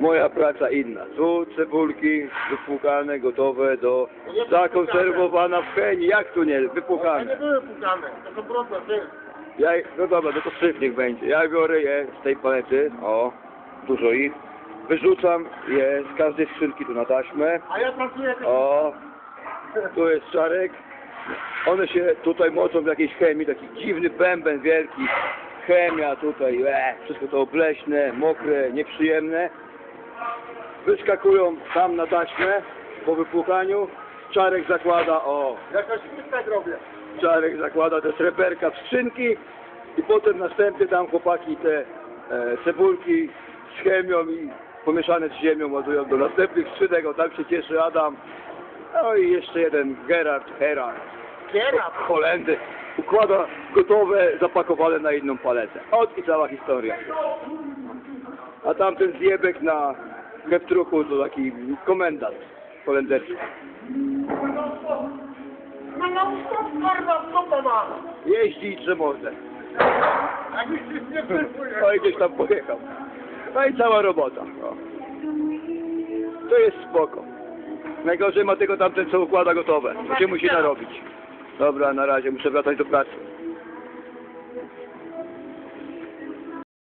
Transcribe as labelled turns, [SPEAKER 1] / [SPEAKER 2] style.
[SPEAKER 1] Moja praca inna. Tu cebulki wypłukane, gotowe do zakonserwowana w chemii. Jak tu nie? Wypłukane.
[SPEAKER 2] były pukane, to są ty.
[SPEAKER 1] Ja, no dobra, no to syf niech będzie. Ja biorę je z tej palety, o, dużo ich. Wyrzucam je z każdej skrzynki tu na taśmę.
[SPEAKER 2] A ja pracuję.
[SPEAKER 1] O, tu jest czarek. One się tutaj mocą w jakiejś chemii, taki dziwny bęben wielki. Chemia tutaj, e, wszystko to obleśne, mokre, nieprzyjemne. Wyskakują tam na taśmę po wypłukaniu. Czarek zakłada, o,
[SPEAKER 2] Jakaś tak robię.
[SPEAKER 1] Czarek zakłada te sreberka w skrzynki i potem następnie tam chłopaki te e, cebulki z chemią i pomieszane z ziemią ładują do następnych skrzynek, o tam się cieszy Adam. No i jeszcze jeden Gerard, Gerard,
[SPEAKER 2] Kiera.
[SPEAKER 1] Holendy, układa gotowe, zapakowane na inną paletę. Ot i cała historia. A tamten zjebek na heftruchu to taki komendant holenderski.
[SPEAKER 2] No no.
[SPEAKER 1] Jeździ i trze mordę. No i gdzieś tam pojechał. No i cała robota. No. To jest spoko. Najgorzej ma tylko tamten, co układa gotowe. To się musi narobić. Dobra, na razie muszę wracać do pracy.